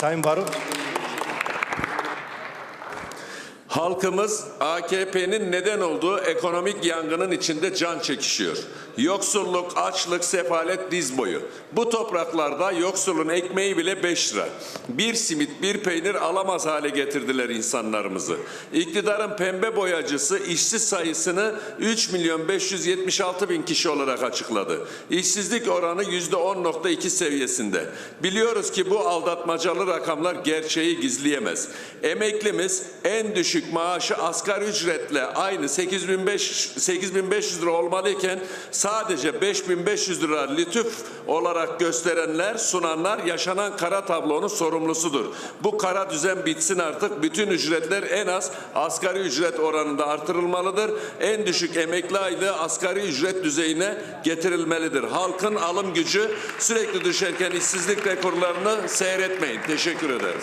Sayın Barut. Halkımız AKP'nin neden olduğu ekonomik yangının içinde can çekişiyor. Yoksulluk, açlık, sefalet diz boyu. Bu topraklarda yoksulun ekmeği bile 5 lira. Bir simit, bir peynir alamaz hale getirdiler insanlarımızı. İktidarın pembe boyacısı işsiz sayısını 3 milyon 576 bin kişi olarak açıkladı. İşsizlik oranı %10.2 seviyesinde. Biliyoruz ki bu aldatmacalı rakamlar gerçeği gizleyemez. Emeklimiz en düşük maaşı asgari ücretle aynı 8500 8500 lira olmalıyken sadece 5500 lira lütuf olarak gösterenler, sunanlar yaşanan kara tablonun sorumlusudur. Bu kara düzen bitsin artık. Bütün ücretler en az asgari ücret oranında artırılmalıdır. En düşük emekli aylığı asgari ücret düzeyine getirilmelidir. Halkın alım gücü sürekli düşerken işsizlik rekorlarını seyretmeyin. Teşekkür ederiz.